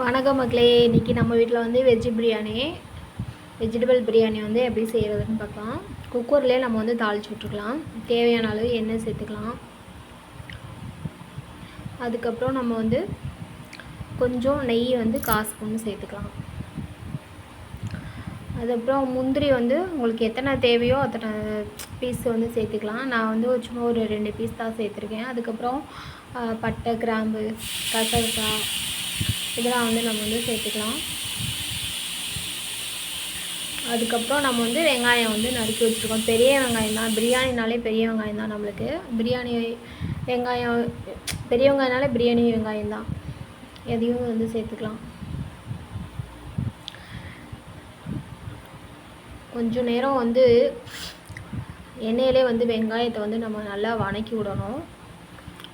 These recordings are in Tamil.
வணக்கம் மக்களே இன்றைக்கி நம்ம வீட்டில் வந்து வெஜ் பிரியாணி வெஜிடபிள் பிரியாணி வந்து எப்படி செய்கிறதுன்னு பார்க்கலாம். குக்கர்லேயே நம்ம வந்து தாளிச்சு விட்ருக்கலாம் தேவையான அளவு எண்ணெய் சேர்த்துக்கலாம். அதுக்கப்புறம் நம்ம வந்து கொஞ்சம் நெய் வந்து காசு ஸ்பூன் சேர்த்துக்கலாம். அதுக்கப்புறம் முந்திரி வந்து உங்களுக்கு எத்தனை தேவையோ அத்தனை பீஸ் வந்து சேர்த்துக்கலாம். நான் வந்து ஒரு சும்மா ஒரு ரெண்டு பீஸ் தான் சேர்த்துருக்கேன். அதுக்கப்புறம் பட்டை கிராம்பு கசகசா இதெல்லாம் வந்து நம்ம வந்து சேர்த்துக்கலாம். அதுக்கப்புறம் நம்ம வந்து வெங்காயம் வந்து நறுக்கி வச்சுருக்கோம். பெரிய வெங்காயம் தான். பிரியாணினாலே பெரிய வெங்காயம் தான் நம்மளுக்கு. பிரியாணி வெங்காயம் பெரிய வெங்காயம்னாலே பிரியாணி வெங்காயம் தான். எதையும் வந்து சேர்த்துக்கலாம். கொஞ்சம் நேரம் வந்து எண்ணெயிலே வந்து வெங்காயத்தை வந்து நம்ம நல்லா வணக்கி விடணும்.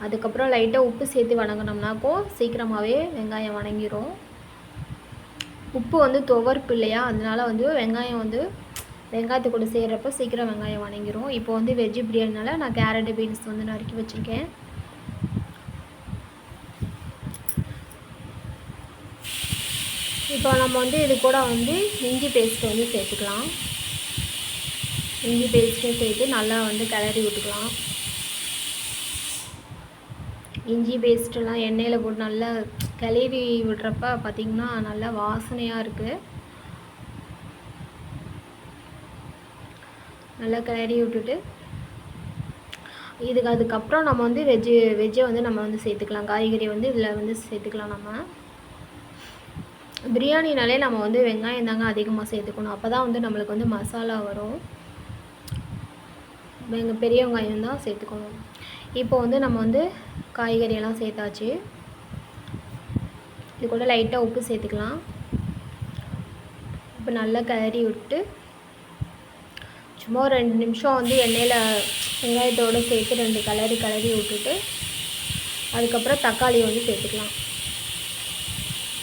அதுக்கப்புறம் லைட்டாக உப்பு சேர்த்து வணங்கினோம்னாக்கோ சீக்கிரமாகவே வெங்காயம் வணங்கிரும். உப்பு வந்து துவர்ப்பு இல்லையா? அதனால வந்து வெங்காயம் வந்து வெங்காயத்தை கூட செய்கிறப்ப சீக்கிரம் வெங்காயம் வணங்கிரும். இப்போ வந்து வெஜ்ஜு பிரியாணினால நான் கேரட்டு பீன்ஸ் வந்து நறுக்கி வச்சுருக்கேன். இப்போ நம்ம வந்து இது கூட வந்து இஞ்சி பேஸ்ட்டு வந்து சேர்த்துக்கலாம். இஞ்சி பேஸ்ட்டும் சேர்த்து நல்லா வந்து கிளறி விட்டுக்கலாம். இஞ்சி பேஸ்ட்டெல்லாம் எண்ணெயில் போட்டு நல்லா கிளறி விடுறப்ப பார்த்திங்கன்னா நல்லா வாசனையாக இருக்குது நல்லா கிளறி விட்டுட்டு இதுக்கு அதுக்கப்புறம் நம்ம வந்து வெஜ்ஜு வெஜ்ஜை வந்து நம்ம வந்து சேர்த்துக்கலாம். காய்கறி வந்து இதில் வந்து சேர்த்துக்கலாம் நம்ம. பிரியாணினாலே நம்ம வந்து வெங்காயம் தாங்க அதிகமாக சேர்த்துக்கணும். அப்போ தான் வந்து நம்மளுக்கு வந்து மசாலா வரும். வெங்க பெரிய வெங்காயம் தான் சேர்த்துக்கணும். இப்போ வந்து நம்ம வந்து காய்கறியெல்லாம் சேர்த்தாச்சு. இது கூட லைட்டாக உப்பு சேர்த்துக்கலாம். இப்போ நல்லா கிளறி விட்டு சும்மா ஒரு ரெண்டு நிமிஷம் வந்து எண்ணெயில் வெங்காயத்தோடு சேர்த்து ரெண்டு கலரி கலரி விட்டுட்டு அதுக்கப்புறம் தக்காளி வந்து சேர்த்துக்கலாம்.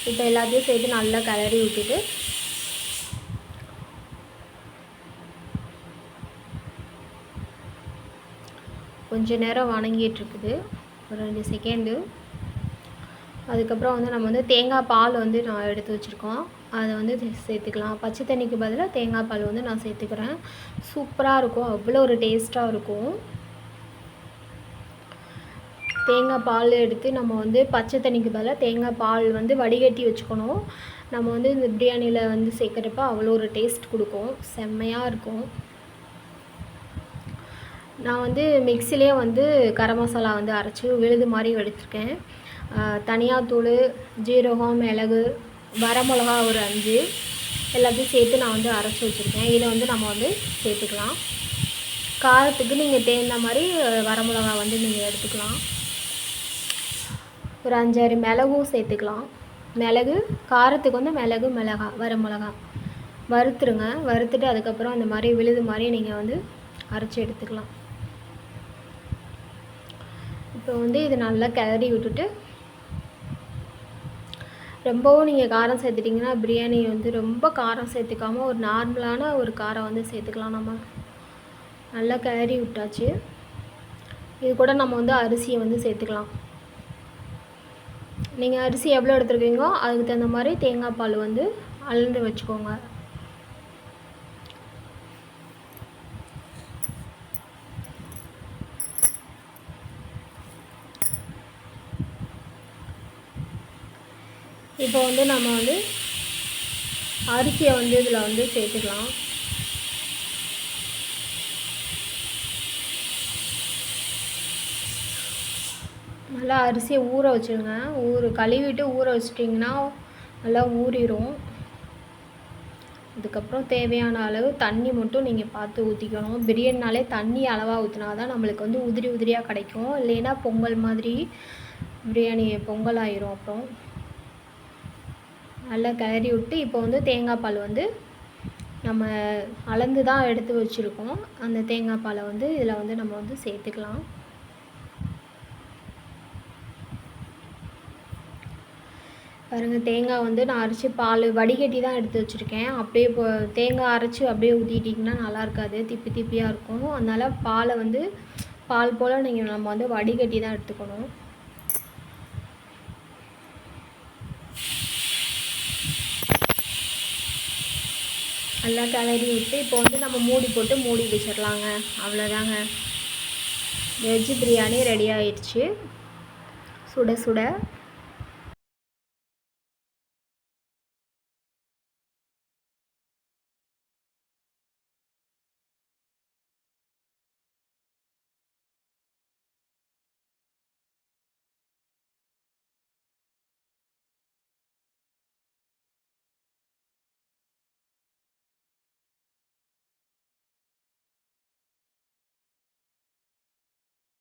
இப்போ எல்லாத்தையும் சேர்த்து நல்லா கிளறி விட்டுட்டு கொஞ்ச நேரம் வணங்கிட்டுருக்குது. ஒரு ரெண்டு செகண்டு. அதுக்கப்புறம் வந்து நம்ம வந்து தேங்காய் பால் வந்து நான் எடுத்து வச்சுருக்கோம். அதை வந்து சேர்த்துக்கலாம். பச்சை தண்ணிக்கு பதிலாக தேங்காய் பால் வந்து நான் சேர்த்துக்கிறேன். சூப்பராக இருக்கும். அவ்வளோ ஒரு டேஸ்ட்டாக இருக்கும். தேங்காய் பால் எடுத்து நம்ம வந்து பச்சை தண்ணிக்கு பதிலாக தேங்காய் பால் வந்து வடிகட்டி வச்சுக்கணும். நம்ம வந்து இந்த பிரியாணியில் வந்து சேர்க்குறப்ப அவ்வளோ ஒரு டேஸ்ட் கொடுக்கும். செம்மையாக இருக்கும். நான் வந்து மிக்சிலே வந்து கரம் மசாலா வந்து அரைச்சி விழுது மாதிரி எடுத்திருக்கேன். தனியாத்தூள் ஜீரகம் மிளகு வரமிளகா ஒரு அஞ்சு எல்லாத்தையும் சேர்த்து நான் வந்து அரைச்சி வச்சுருக்கேன். இதை வந்து நம்ம வந்து சேர்த்துக்கலாம். காரத்துக்கு நீங்கள் தேர்ந்த மாதிரி வரமிளகா வந்து நீங்கள் எடுத்துக்கலாம். ஒரு அஞ்சாறு மிளகும் சேர்த்துக்கலாம். மிளகு காரத்துக்கு வந்து மிளகு மிளகா வரமிளகா வறுத்துருங்க. வறுத்துட்டு அதுக்கப்புறம் அந்த மாதிரி விழுது மாதிரி நீங்கள் வந்து அரைச்சி எடுத்துக்கலாம். இப்போ வந்து இது நல்லா கிளறி விட்டுட்டு ரொம்பவும் நீங்கள் காரம் சேர்த்துட்டிங்கன்னா பிரியாணி வந்து ரொம்ப காரம் சேர்த்துக்காமல் ஒரு நார்மலான ஒரு காரம் வந்து சேர்த்துக்கலாம் நம்ம. நல்லா கிளறி விட்டாச்சு. இது கூட நம்ம வந்து அரிசியை வந்து சேர்த்துக்கலாம். நீங்கள் அரிசி எவ்வளோ எடுத்துருக்கீங்களோ அதுக்கு தகுந்த மாதிரி தேங்காய் பால் வந்து அளந்து வச்சுக்கோங்க. இப்போ வந்து நம்ம வந்து அரிசியை வந்து இதில் வந்து சேர்த்துக்கலாம். நல்லா அரிசியை ஊற வச்சுருங்க. ஊற கழுவிட்டு ஊற வச்சிட்டிங்கன்னா நல்லா ஊறிடும் அதுக்கப்புறம் தேவையான அளவு தண்ணி மட்டும் நீங்கள் பார்த்து ஊற்றிக்கணும். பிரியாணினாலே தண்ணி அளவாக ஊற்றினா தான் நம்மளுக்கு வந்து உதிரி உதிரியாக கிடைக்கும். இல்லைன்னா பொங்கல் மாதிரி பிரியாணி பொங்கல் ஆயிரும் அப்புறம். நல்லா கிளறி விட்டு இப்போ வந்து தேங்காய் பால் வந்து நம்ம அளந்து தான் எடுத்து வச்சுருக்கோம். அந்த தேங்காய் பாலை வந்து இதில் வந்து நம்ம வந்து சேர்த்துக்கலாம். பாருங்கள் தேங்காய் வந்து நான் அரைச்சி பால் வடிகட்டி தான் எடுத்து வச்சுருக்கேன். அப்படியே இப்போ தேங்காய் அரைச்சி அப்படியே ஊற்றிட்டிங்கன்னா நல்லா இருக்காது. திப்பி திப்பியாக இருக்கும். அதனால் பாலை வந்து பால் போல் நீங்கள் நம்ம வந்து வடிகட்டி தான் எடுத்துக்கணும். நல்லா கிளறி விட்டு இப்போ வந்து நம்ம மூடி போட்டு மூடி வச்சிடலாங்க. அவ்வளோதாங்க. வெஜ் பிரியாணி ரெடி ஆயிடுச்சு. சுட சுட.